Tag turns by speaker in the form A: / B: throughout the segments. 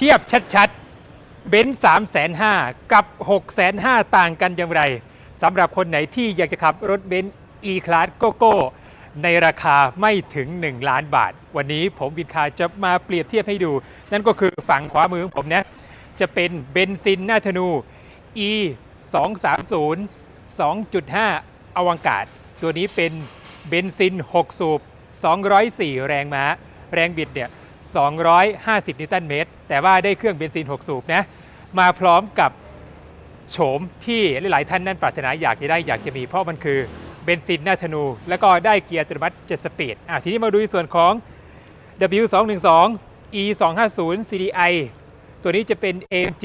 A: ทียบชัดๆ เบนซ์สามแสนห้ากับ6กแสนห้าต่างกันอย่างไรสำหรับคนไหนที่อยากจะขับรถเบนซ์ E-Class g o ในราคาไม่ถึง 1 ล้านบาท วันนี้ผมวินคาจะมาเปรียบเทียบให้ดู นั่นก็คือฝั่งขวามือของผมนะ จะเป็นเบนซินหน้าธนู E 2 3 0 2.5 อวังกาศ ตัวนี้เป็นเบนซิน 6 สูบ 204 แรงม้า แรงบิดเนี่ย 250 นิวตันเมตร แต่ว่าได้เครื่องเบนซิน 6 สูบนะมาพร้อมกับโฉมที่หลายๆท่านนั้นปรารถนาอยากจะได้อยากจะมีเพราะมันคือเบนซินหน้าธนู แล้วก็ได้เกียร์อัตโนมัติ7สปีดอะทีนี้มาดูในส่วนของ W212 E250 CDI ตัวนี้จะเป็น AMG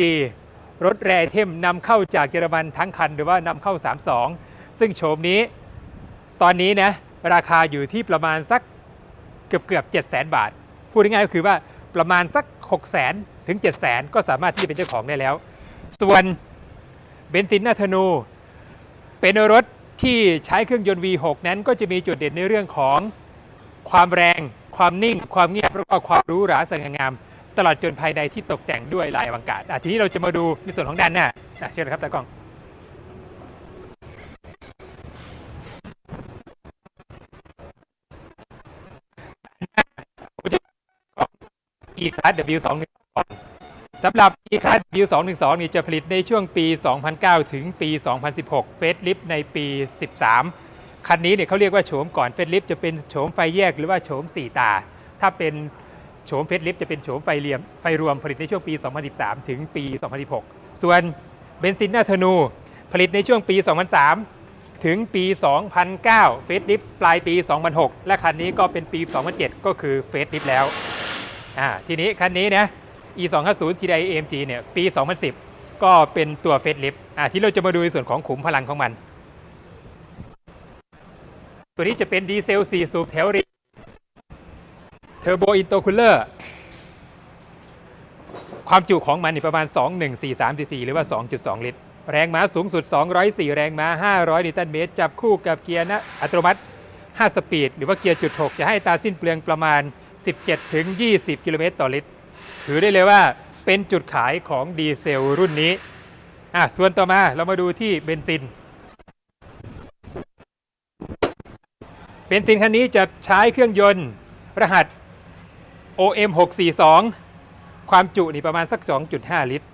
A: รถแรไอเทมนำเข้าจากเยอรมันทั้งคันหรือว่านำเข้า 32 ซึ่งโฉมนี้ ตอนนี้นะราคาอยู่ที่ประมาณสักเกือบเกือบ7 0 0 0 0บาท พูดง่ายๆก็คือว่าประมาณสัก 6 0 0 0 0 ถึง 7 0 0 0 0 ก็สามารถที่จะเป็นเจ้าของได้แล้ว ส่วนเบนซินนาธนู เป็นรถที่ใช้เครื่องยนต์ V6 นั้นก็จะมีจุดเด่นในเรื่องของความแรง ความนิ่ง ความเงียบแล้วก็ความหรู้หราสง่างาม ตลอดจนภายในที่ตกแต่งด้วยลายอวังกาศทีนี้เราจะมาดูในส่วนของด้านหน้าอะเชิญครับตากล้อง e c l a s W212 สำหรับ e c l a s W212 นี่จะผลิตในช่วงปี 2009 ถึงปี 2016 เฟสลิฟในปี 13 คันนี้เนี่ยเขาเรียกว่าโฉมก่อนเฟสลิฟจะเป็นโฉมไฟแยกหรือว่าโฉม4 ตา ถ้าเป็นโฉมเฟสลิฟจะเป็นโฉมไฟเรียมไฟรวมผลิตในช่วงปี 2013 ถึงปี 2016 ส่วนเบนซินหน้าธนู ผลิตในช่วงปี 2003 ถึงปี 2009 เฟสลิฟปลายปี 2006 และคันนี้ก็เป็นปี 2007 ก็คือเฟสลิฟแล้ว อ่าทีนี้คันนี้นะ e 2 5 0 TDI AMG เนี่ยปี 2010 ก็เป็นตัวเฟสลิฟอ่าที่เราจะมาดูในส่วนของขุมพลังของมัน ตัวนี้จะเป็นดีเซล 4 สูบแถวรีเทอร์โบอินโตคูลเลอร์ความจุของมันประมาณ 2143 cc หรือว่า 2.2 ลิตร แรงม้าสูงสุด 204 แรงม้า 500 นิวตันเมตร จับคู่กับเกียร์นะอัตโนมัติ 5 สปีด หรือว่าเกียร์จุด 6 จะให้ตาสิ้นเปลืองประมาณ 17 ถึง 20 กิโลเมตรต่อลิตร ถือได้เลยว่าเป็นจุดขายของดีเซลรุ่นนี้ อะ ส่วนต่อมาเรามาดูที่เบนซิน เบนซินคันนี้จะใช้เครื่องยนต์รหัส OM 642 ความจุนี่ประมาณสัก 2.5 ลิตร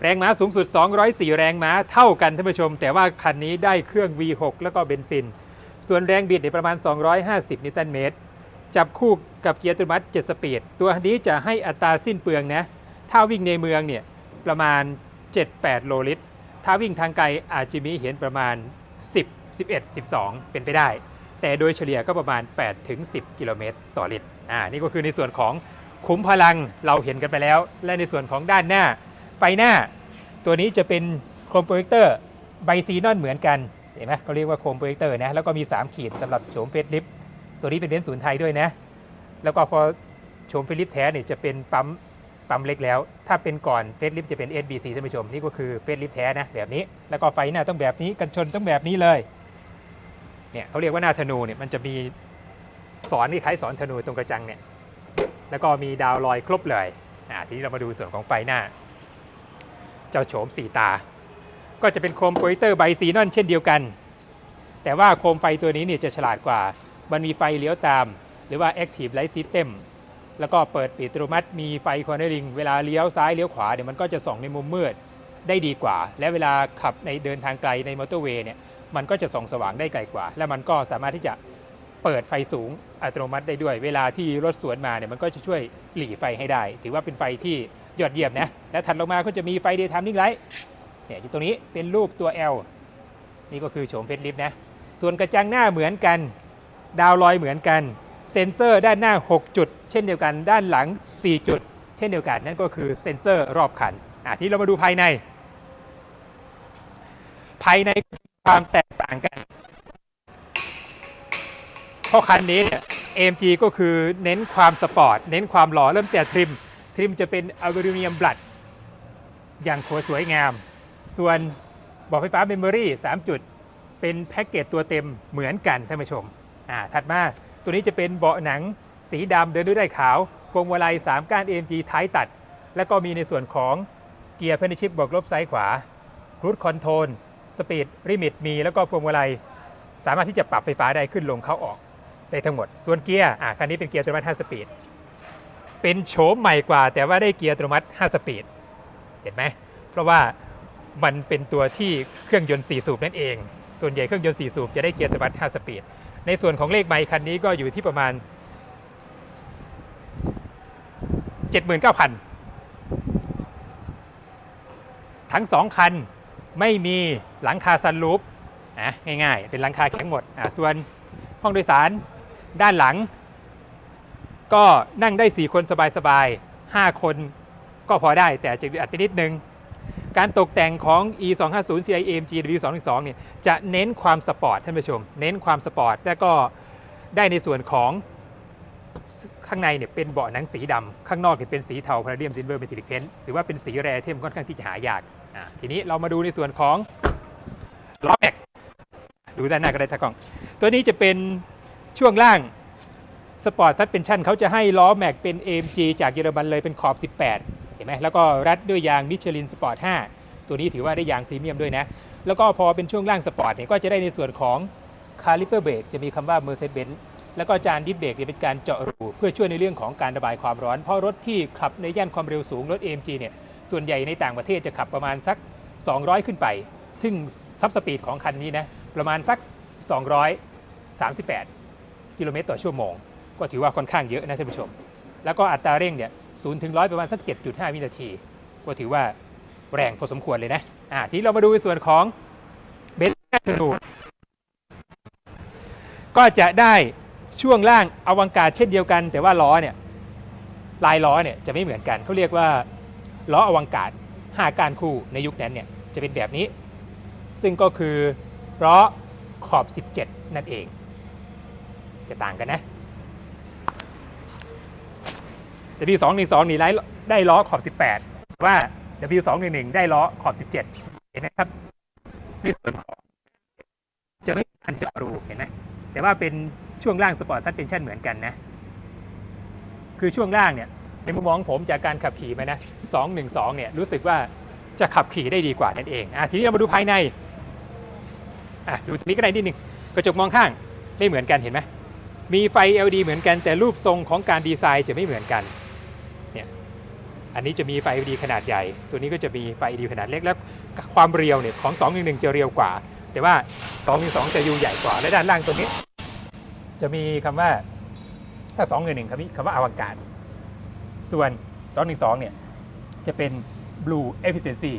A: แรงม้าสูงสุด 204 แรงม้าเท่ากันท่านผู้ชม แต่ว่าคันนี้ได้เครื่อง V6 แล้วก็เบนซิน ส่วนแรงบิดนี่ประมาณ 250 นิวตันเมตร จับคู่กับเกียร์อัตโนมัติ7สปีด ตัวนี้จะให้อัตราสิ้นเปลืองนะ ถ้าวิ่งในเมืองเนี่ยประมาณ 7-8 โลลิตร ถ้าวิ่งทางไกลอาจจะมีเห็นประมาณ 10 11 12 เป็นไปได้ แต่โดยเฉลี่ยก็ประมาณ 8 ถึง 10 กิโลเมตรต่อลิตร อ่า นี่ก็คือในส่วนของขุมพลังเราเห็นกันไปแล้ว และในส่วนของด้านหน้า ไฟหน้า ตัวนี้จะเป็นโครมโปรเจคเตอร์ไบซีนอนเหมือนกัน เห็นไหมเขาเรียกว่าโครมโปรเจคเตอร์นะ แล้วก็มี 3 ขีดสำหรับโฉมเฟสลิฟ ตัวนี้เป็นเบนซ์ศูนย์ไทยด้วยนะ แล้วก็พอโฉมเฟสลิฟแท้เนี่ยจะเป็นปั๊มปั๊มเล็กแล้ว ถ้าเป็นก่อนเฟสลิฟจะเป็น SBC ท่านผู้ชมนี่ก็คือเฟสลิฟแท้นะแบบนี้ แล้วก็ไฟหน้าต้องแบบนี้กันชนต้องแบบนี้เลย เนี่ยเขาเรียกว่าหน้าธนูเนี่ยมันจะมีสอนที่คล้ายสอนธนูตรงกระจังเนี่ย แล้วก็มีดาวลอยครบเลย อ่าทีนี้เรามาดูส่วนของไฟหน้า เจ้าโฉมสีตา ก็จะเป็นโคมโปรเจคเตอร์ไบซีนอนเช่นเดียวกัน แต่ว่าโคมไฟตัวนี้เนี่ยจะฉลาดกว่า มันมีไฟเลี้ยวตาม หรือว่า Active Light System แล้วก็เปิดปิดอัตโนมัติมีไฟคอร์เนอริงเวลาเลี้ยวซ้ายเลี้ยวขวาเนี่ยมันก็จะส่องในมุมมืดได้ดีกว่า และเวลาขับในเดินทางไกลในมอเตอร์เวย์เนี่ยมันก็จะส่องสว่างได้ไกลกว่า และมันก็สามารถที่จะเปิดไฟสูงอัตโนมัติได้ด้วย เวลาที่รถสวนมาเนี่ยมันก็จะช่วยหลีไฟให้ได้ ถือว่าเป็นไฟที่ยอดเยี่ยมนะ และถัดลงมาก็จะมีไฟ Daytime Running Light เนี่ยอยู่ตรงนี้เป็นรูปตัว L นี่ก็คือโฉมเฟสลิฟนะ ส่วนกระจังหน้าเหมือนกัน ดาวลอยเหมือนกัน เซ็นเซอร์ด้านหน้า 6 จุด เช่นเดียวกันด้านหลัง 4 จุด เช่นเดียวกัน นั่นก็คือเซ็นเซอร์รอบคันที่เรามาดูภายใน ภายในความแตกต่างกันเพราะคันนี้เนี่ย AMG ก็คือเน้นความสปอร์ต เน้นความหล่อเริ่มแต่ทริม ทริมจะเป็นอลูมิเนียมบลัด อย่างสวยงาม ส่วนบอกไฟฟ้าเมมโมรี่3จุด เป็นแพ็กเกจตัวเต็มเหมือนกันท่านผู้ชม อ่าถัดมาตัวนี้จะเป็นเบาะหนังสีดำเดินด้วยได้ขาว พวงมาลัย 3 ก้าน AMG ท้ายตัด แล้วก็มีในส่วนของเกียร์เพนชิปบวกลบซ้ายขวารูดคอนโทรลสปีดริมิตมี แล้วก็พวงมาลัย สามารถที่จะปรับไฟฟ้าได้ขึ้นลงเข้าออกได้ทั้งหมด ส่วนเกียร์อะคันนี้เป็นเกียร์อัตโนมัติ 5 สปีด เป็นโฉมใหม่กว่า แต่ว่าได้เกียร์อัตโนมัติ 5 สปีด เห็นไหม เพราะว่ามันเป็นตัวที่เครื่องยนต์ 4 สูบนั่นเอง ส่วนใหญ่เครื่องยนต์ 4 สูบจะได้เกียร์อัตโนมัติ 5 สปีด ในส่วนของเลขไมค์คันนี้ก็อยู่ที่ประมาณ 79,000 ทั้งสองคันไม่มีหลังคาซันรูฟอะง่ายๆ เป็นหลังคาแข็งหมดอะส่วนห้องโดยสารด้านหลัง ก็นั่งได้ 4 คนสบายๆ5คนก็พอได้แต่จะอัดไปนิดนึง การตกแต่งของ e 2 5 0 CI AMG W 2 2เนี่ยจะเน้นความสปอร์ตท่านผู้ชม เน้นความสปอร์ตแล้วก็ได้ในส่วนของข้างในเนี่ยเป็นเบาะหนังสีดำข้างนอกเนี่ยเป็นสีเทาพาราเดียมซิลเวอร์เมทิลิกเพนถือว่าเป็นสีแรเทมค่อนข้างที่จะหายาก ทีนี้เรามาดูในส่วนของล้อแม็กดูด้านหน้าก็ได้ทักกล้อง ตัวนี้จะเป็นช่วงล่างสปอร์ตซัสเพนชั่นเขาจะให้ล้อแม็กเป็น AMG จากเยอรมันเลยเป็นขอบ 18 เห็นไหมแล้วก็รัดด้วยยางมิชลินสปอร์ต5ตัวนี้ถือว่าได้ยางพรีเมียมด้วยนะ แล้วก็พอเป็นช่วงล่างสปอร์ตเนี่ยก็จะได้ในส่วนของคาลิเปอร์เบรกจะมีคำว่า Mercedes-Benz แล้วก็จานดิสเบรกเนี่ยเป็นการเจาะรูเพื่อช่วยในเรื่องของการระบายความร้อน เพราะรถที่ขับในย่านความเร็วสูงรถ AMG เนี่ยส่วนใหญ่ในต่างประเทศจะขับประมาณสัก 200 ขึ้นไป ซึ่งทับสปีดของคันนี้นะประมาณสัก 238 กิโลเมตรต่อชั่วโมง ก็ถือว่าค่อนข้างเยอะนะท่านผู้ชม แล้วก็อัตราเร่งเนี่ย ศูนย์ถึงร้อยประมาณสัก 7.5 วินาที ก็ถือว่าแรงพอสมควรเลยนะอ่าทีนี้เรามาดูในส่วนของเบนซ์เทอร์นูก็จะได้ช่วงล่างอวังการเช่นเดียวกัน แต่ว่าล้อเนี่ยลายล้อเนี่ยจะไม่เหมือนกันเขาเรียกว่าล้ออวังการห้ากานคู่ในยุคนั้นเนี่ยจะเป็นแบบนี้ ซึ่งก็คือล้อขอบ 17 นั่นเอง จะต่างกันนะ W212 นี่ไล่ได้ล้อขอบ 18 ว่า W211 ได้ล้อขอบ 17 เห็นไหมครับในส่วนของจะไม่มีการเจาะรูเห็นไหมแต่ว่าเป็นช่วงล่างสปอร์ตซัสเพนชั่นเหมือนกันนะ คือช่วงล่างเนี่ย ในมุมมองผมจากการขับขี่มานะ 212 เนี่ยรู้สึกว่าจะขับขี่ได้ดีกว่านั่นเองอะทีนี้เรามาดูภายในอะดูตรงนี้ก็ได้นิดนึงกระจกมองข้างไม่เหมือนกันเห็นไหมมีไฟ LED เหมือนกันแต่รูปทรงของการดีไซน์จะไม่เหมือนกัน อันนี้จะมีไฟ LED ขนาดใหญ่ ตัวนี้ก็จะมีไฟ LED ขนาดเล็ก แล้วความเรียวเนี่ยของ 211 จะเรียวกว่า แต่ว่า 212 จะยูใหญ่กว่า และด้านล่างตัวนี้ จะมีคำว่าถ้า 211คำนี้คำว่าอวกาศ ส่วน 212 เนี่ย จะเป็น Blue Efficiency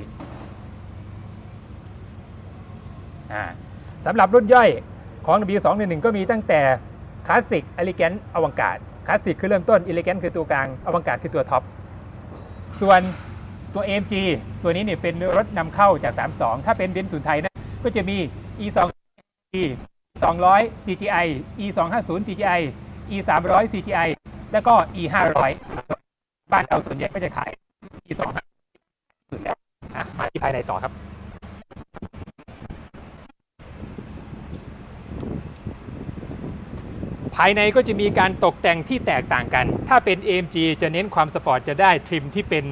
A: สำหรับรุ่นย่อยของ W211 ก็มีตั้งแต่คลาสสิก Elegant อวกาศคลาสสิกคือเริ่มต้น Elegant คือตัวกลางอวกาศคือตัวท็อป ส่วนตัว AMG ตัวนี้เนี่ยเป็นรถนำเข้าจาก 32 ถ้าเป็นเบนซ์สุนไทยนะก็จะมี E 2 200 CGI E 2 5 0 CGI E 300 CGI แล้วก็ E 500 บ้านเราส่วนใหญ่ก็จะขาย E 2 สุดแล้วมาที่ภายในต่อครับ ภายในก็จะมีการตกแต่งที่แตกต่างกัน ถ้าเป็น AMG จะเน้นความสปอร์ตจะได้ทริมที่เป็น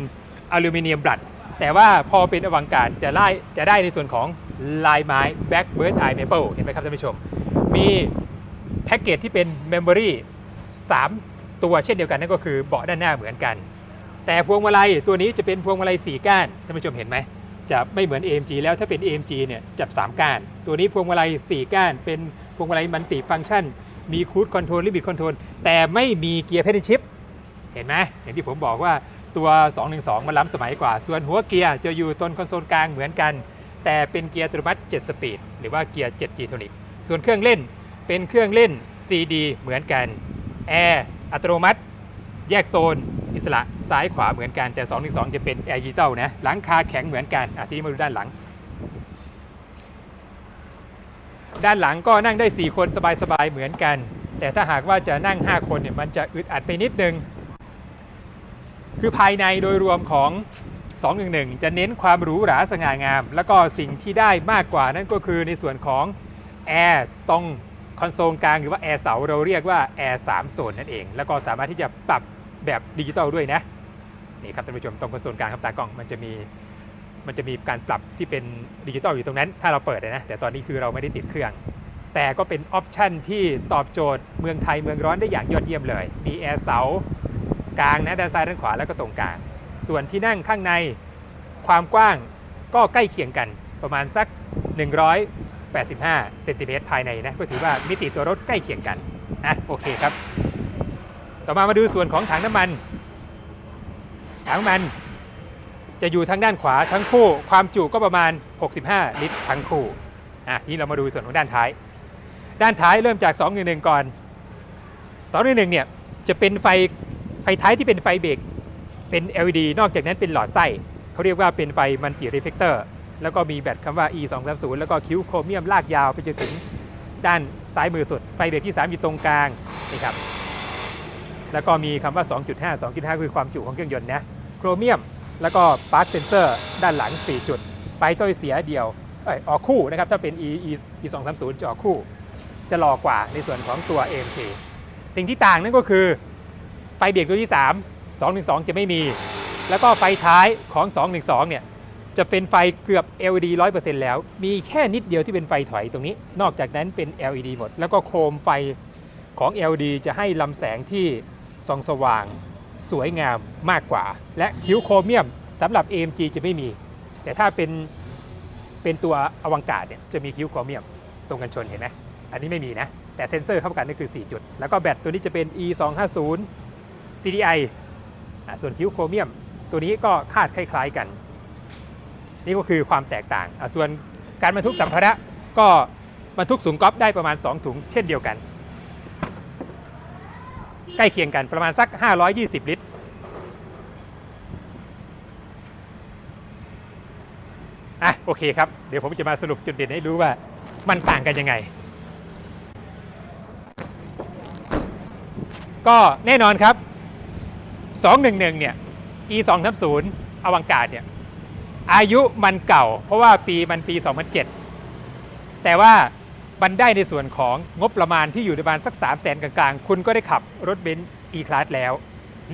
A: อลูมิเนียมบลัด แต่ว่าพอเป็นอวังการจะไล่จะได้ในส่วนของลายไม้ Blackbird Eye Maple เห็นไหมครับท่านผู้ชม มีแพ็กเกจที่เป็น Memory 3 ตัวเช่นเดียวกันนั่นก็คือเบาะด้านหน้าเหมือนกัน แต่พวงมาลัยตัวนี้จะเป็นพวงมาลัย4ก้านท่านผู้ชมเห็นไหมจะไม่เหมือน AMG แล้วถ้าเป็น AMG เนี่ยจับ 3 ก้าน ตัวนี้พวงมาลัย4ก้าน เป็นพวงมาลัยมันติฟังก์ชัน มีคูดคอนโทรลลิมิตคอนโทรลแต่ไม่มีเกียร์เพนชิพเห็นไหมอย่างที่ผมบอกว่าตัว 212 มันล้ำสมัยกว่า ส่วนหัวเกียร์จะอยู่ต้นคอนโซลกลางเหมือนกัน แต่เป็นเกียร์อัตโนมัติ 7 สปีด หรือว่าเกียร์ 7G โทนิกส่วนเครื่องเล่นเป็นเครื่องเล่น CD เหมือนกันแอร์อัตโนมัติ แยกโซน อิสระซ้ายขวาเหมือนกันแต่ 212 จะเป็นแอร์ดิจิตอลนะหลังคาแข็งเหมือนกันอะทีนี้มาดูด้านหลัง ด้านหลังก็นั่งได้ 4 คนสบายๆเหมือนกัน แต่ถ้าหากว่าจะนั่ง 5 คนเนี่ยมันจะอึดอัดไปนิดนึง คือภายในโดยรวมของ 211 จะเน้นความหรูหราสง่างาม แล้วก็สิ่งที่ได้มากกว่านั่นก็คือในส่วนของแอร์ตรงคอนโซลกลางหรือว่าแอร์เสาเราเรียกว่าแอร์3โซนนั่นเอง แล้วก็สามารถที่จะปรับแบบดิจิตอลด้วยนะนี่ครับท่านผู้ชมตรงคอนโซลกลางครับตากล้องมันจะมี มันจะมีการปรับที่เป็นดิจิตอลอยู่ตรงนั้น ถ้าเราเปิดนะ แต่ตอนนี้คือเราไม่ได้ติดเครื่อง แต่ก็เป็นออปชันที่ตอบโจทย์เมืองไทยเมืองร้อนได้อย่างยอดเยี่ยมเลย มีแอร์เสากลางนะด้านซ้ายด้านขวาแล้วก็ตรงกลาง ส่วนที่นั่งข้างในความกว้างก็ใกล้เคียงกันประมาณสัก 185 เซนติเมตรภายในนะ ก็ถือว่ามิติตัวรถใกล้เคียงกันอะโอเคครับ ต่อมามาดูส่วนของถังน้ำมัน ถังน้ำมัน จะอยู่ทางด้านขวาทั้งคู่ ความจุก็ประมาณ 65 ลิตรทั้งคู่อะทีนี้เรามาดูส่วนของด้านท้าย ด้านท้ายเริ่มจาก211ก่อน211เนี่ยจะเป็นไฟไฟท้ายที่เป็นไฟเบรกเป็น LED นอกจากนั้นเป็นหลอดไส้เขาเรียกว่าเป็นไฟมันติรีเฟกเตอร์แล้วก็มีแบตคำว่า E 2 3 0แล้วก็คิ้วโครเมียมลากยาวไปจนถึงด้านซ้ายมือสุด ไฟเบรกที่ 3 อยู่ตรงกลางนี่ครับแล้วก็มีคำว่า 2.5 2.5 คือความจุของเครื่องยนต์นะโครเมียม แล้วก็ปาร์คเซนเซอร์ด้านหลัง 4 จุด ไปต้อยเสียเดียวเอยออกคู่นะครับ ถ้าเป็น E E E 2 3 0จะออกคู่ จะหลอกว่าในส่วนของตัว AMG สิ่งที่ต่างนั่นก็คือ ไฟเบรกตัวที่ 3 212 จะไม่มี แล้วก็ไฟท้ายของ 212 เนี่ยจะเป็นไฟเกือบ LED 100%แล้ว มีแค่นิดเดียวที่เป็นไฟถอยตรงนี้ นอกจากนั้นเป็น LED หมด แล้วก็โคมไฟของ LED จะให้ลำแสงที่ส่องสว่าง สวยงามมากกว่า และคิ้วโครเมียมสำหรับ AMG จะไม่มี แต่ถ้าเป็นเป็นตัวอวังกาศเนี่ยจะมีคิ้วโครเมียมตรงกันชนเห็นไหมอันนี้ไม่มีนะ แต่เซ็นเซอร์เข้ากันนี่คือ 4 จุด แล้วก็แบตตัวนี้จะเป็น E 2 5 0 CDI ส่วนคิ้วโครเมียม ตัวนี้ก็คาดคล้าย ๆกัน นี่ก็คือความแตกต่าง ส่วนการบรรทุกสัมภาระก็บรรทุกสูงก๊อฟได้ประมาณ 2 ถุงเช่นเดียวกัน ใกล้เคียงกันประมาณสัก 520 ลิตร อะ โอเคครับ เดี๋ยวผมจะมาสรุปจุดเด่นให้รู้ว่ามันต่างกันยังไง ก็แน่นอนครับ 211 เนี่ย e 2 3 0อวังกาศเนี่ย อายุมันเก่า เพราะว่าปีมันปี 2007 แต่ว่ามันได้ในส่วนของงบประมาณที่อยู่ในประมาณสัก 3 0 0แสนกลางๆ คุณก็ได้ขับรถเบนซ์ E-Class แล้ว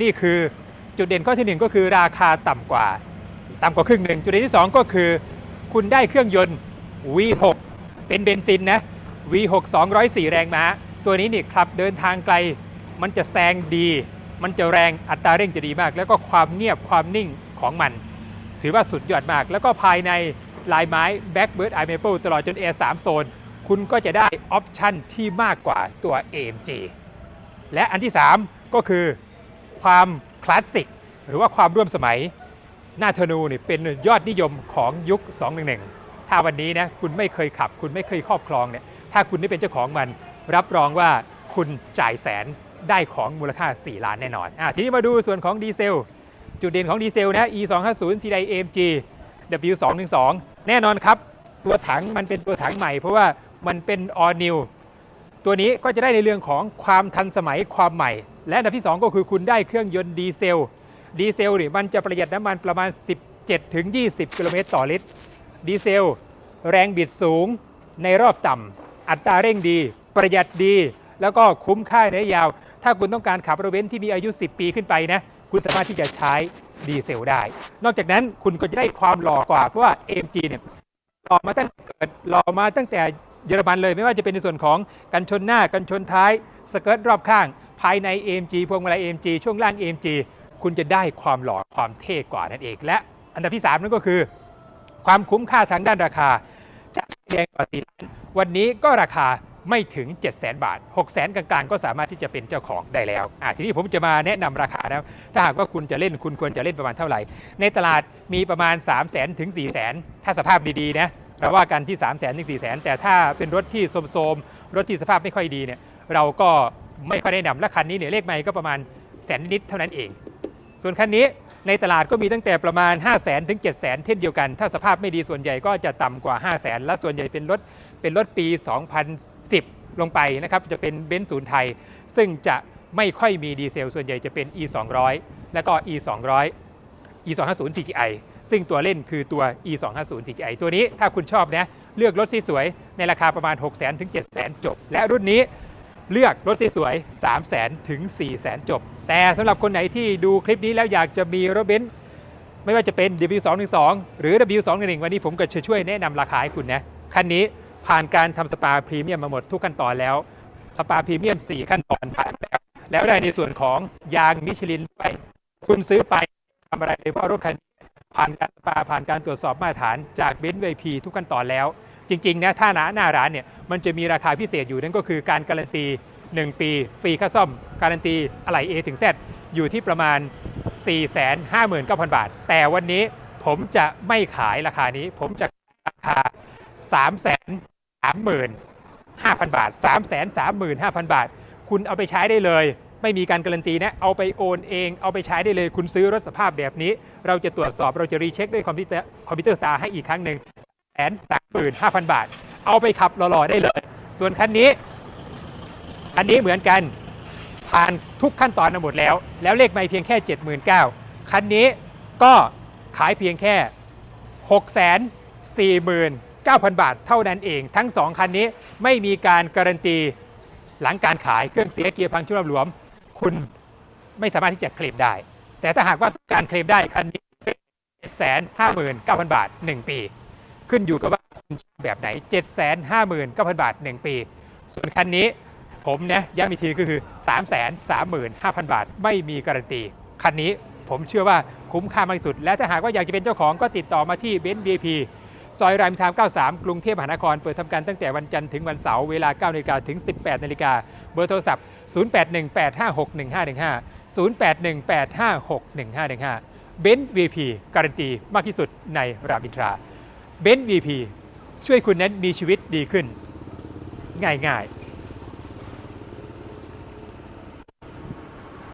A: นี่คือจุดเด่นข้อทีหนึ่1 ก็คือราคาต่ำกว่าต่ำกว่าครึ่งหนึ่งจุดเด่นที่ 2 ก็คือ คุณได้เครื่องยนต์ V6 เป็นเบนซินนะ V6 204 แรงม้า ตัวนี้นี่ขับเดินทางไกล มันจะแซงดี มันจะแรงอัตราเร่งจะดีมาก แล้วก็ความเงียบความนิ่งของมัน ถือว่าสุดยอดมาก แล้วก็ภายในลายไม้ Blackbird i Maple ตลอดจน Air 3โซน คุณก็จะได้ออปชันที่มากกว่าตัว AMG และอันที่ 3 ก็คือความคลาสสิกหรือว่าความร่วมสมัย หน้าเทนูนี่เป็นยอดนิยมของยุค 211 ถ้าวันนี้นะคุณไม่เคยขับ คุณไม่เคยครอบครองเนี่ยถ้าคุณได้เป็นเจ้าของมัน รับรองว่าคุณจ่ายแสนได้ของมูลค่า 4 ล้านแน่นอนอะทีนี้มาดูส่วนของดีเซล จุดเด่นของดีเซลนะ E 2 5 0 c d AMG W 2 1 2แน่นอนครับ ตัวถังมันเป็นตัวถังใหม่ เพราะว่ามันเป็น all new ตัวนี้ก็จะได้ในเรื่องของความทันสมัยความใหม่ และอันดับที่ 2 ก็คือคุณได้เครื่องยนต์ดีเซล ดีเซลนี่มันจะประหยัดน้ำมันประมาณ 17ถึง20 กิโลเมตรต่อลิตร ดีเซล แรงบิดสูงในรอบต่ำอัตราเร่งดี ประหยัดดี แล้วก็คุ้มค่าในระยะยาว ถ้าคุณต้องการขับรถเบนซ์ที่มีอายุ 10 ปีขึ้นไปนะ คุณสามารถที่จะใช้ดีเซลได้ นอกจากนั้นคุณก็จะได้ความหล่อกว่า เพราะว่า AMG เนี่ยหล่อมาตั้งเกิดหล่อมาตั้งแต่เยอรมันเลย ไม่ว่าจะเป็นในส่วนของกันชนหน้ากันชนท้าย สเกิร์ตรอบข้าง ภายใน AMG พวงมาลัย AMG ช่วงล่าง AMG คุณจะได้ความหล่อความเท่กว่านั่นเอง และอันดับที่ 3 นั่นก็คือ ความคุ้มค่าทางด้านราคาจากแดงกว่าสี่ล้านวันนี้ก็ราคาไม่ถึง 7 0 0 0 0 0 บาท 6 0 0 0 0 0กลางๆ ก็สามารถที่จะเป็นเจ้าของได้แล้วอะทีนี้ผมจะมาแนะนำราคานะถ้าหากว่าคุณจะเล่นคุณควรจะเล่นประมาณเท่าไหร่ ในตลาดมีประมาณ 3 0 0 0 0 0 ถึง 4 0 0 0 0 0 ถ้าสภาพดีๆนะเราว่ากันที่ 3 0 0 0 0 0 ถึง 4 0 0 0 0 แต่ถ้าเป็นรถที่โทรมๆ รถที่สภาพไม่ค่อยดีเนี่ย เราก็ไม่ค่อยแนะนำและคันนี้เนี่ยเลขไม่ก็ประมาณแสนนิดๆเท่านั้นเอง ส่วนคันนี้ในตลาดก็มีตั้งแต่ประมาณ 5 0 0 0 0 0 ถึง 7 0 0 0 0 0 เช่นเดียวกัน ถ้าสภาพไม่ดีส่วนใหญ่ก็จะต่ำกว่า 5 0 0 0 0 0 และส่วนใหญ่เป็นรถเป็นรถปี 2010 ลงไปนะครับ จะเป็นเบนซ์ศูนย์ไทย ซึ่งจะไม่ค่อยมีดีเซล ส่วนใหญ่จะเป็น e 2 0 0และก็ e 2 0 0 e 2 5 0 TGI ซึ่งตัวเล่นคือตัว e 2 5 0 TGI ตัวนี้ถ้าคุณชอบนะเลือกรถสวยในราคาประมาณ 6 0 0 0 0 0 ถึง 7 0 0 0 0 จบ และรุ่นนี้ เลือกรถสวยๆ3 0 0แสนถึง4 0 0แสนจบ แต่สำหรับคนไหนที่ดูคลิปนี้แล้วอยากจะมีรถเบนซ์ไม่ว่าจะเป็น W212 หรือ W211 วันนี้ผมก็จะช่วยแนะนำราคาให้คุณนะ คันนี้ผ่านการทำสปาพรีเมียมมาหมดทุกขั้นตอนแล้ว สปาพรีเมียม 4 ขั้นตอนผ่านแล้ว แล้วได้ในส่วนของยางมิชลินไป คุณซื้อไปทำอะไรเพราะรถคันนี้ผ่านการสปาผ่านการตรวจสอบมาตรฐานจากเบนซ์ไวพีทุกขั้นตอนแล้ว จริงๆนะถ้าหน้าหน้าร้านเนี่ยมันจะมีราคาพิเศษอยู่นั่นก็คือการการันตี 1 ปี ฟรีค่าซ่อม การันตีอะไหล่ A ถึง Z อยู่ที่ประมาณ 459,000 บาท แต่วันนี้ผมจะไม่ขายราคานี้ ผมจะราคา 335,000 บาท 335,000 บาท คุณเอาไปใช้ได้เลย ไม่มีการการันตีนะ เอาไปโอนเอง เอาไปใช้ได้เลย คุณซื้อรถสภาพแบบนี้ เราจะตรวจสอบ เราจะรีเช็คด้วยคอมพิวเตอร์คอมพิวเตอร์ตาให้อีกครั้งหนึ่ง นสามหมื่นห้าพันบาท เอาไปขับหล่อๆได้เลย ส่วนคันนี้อันนี้เหมือนกันผ่านทุกขั้นตอนมาหมดแล้ว แล้วเลขไม่เพียงแค่ 79,000คันนี้ก็ขายเพียงแค่ 649,000 บาทเท่านั้นเอง ทั้ง 2 คันนี้ไม่มีการการันตีหลังการขายเครื่องเสียเกียร์พังชุดหลวม คุณไม่สามารถที่จะเคลมได้ แต่ถ้าหากว่าต้องการเคลมได้คันนี้759,000บาท 1 ปี ขึ้นอยู่กับว่าคุณชอบแบบไหน 759,000 บาท 1 ปี ส่วนคันนี้ผมนะย้ำอีกทีก็คือ 335,000 บาท ไม่มีการันตี คันนี้ผมเชื่อว่าคุ้มค่ามากที่สุด และถ้าหากว่าอยากจะเป็นเจ้าของก็ติดต่อมาที่เบนซ์ VIP ซอยรามอินทราม 93 กรุงเทพมหานคร เปิดทำการตั้งแต่วันจันทร์ถึงวันเสาร์ เวลา 9นาฬิกาถึง 18นาฬิกา เบอร์โทรศัพท์ 0818561515 0818561515 เบนซ์ VIP การันตีมากที่สุดในรามอินทรา เบนซ์ VIP ช่วยคุณนั้นมีชีวิตดีขึ้น ง่ายๆ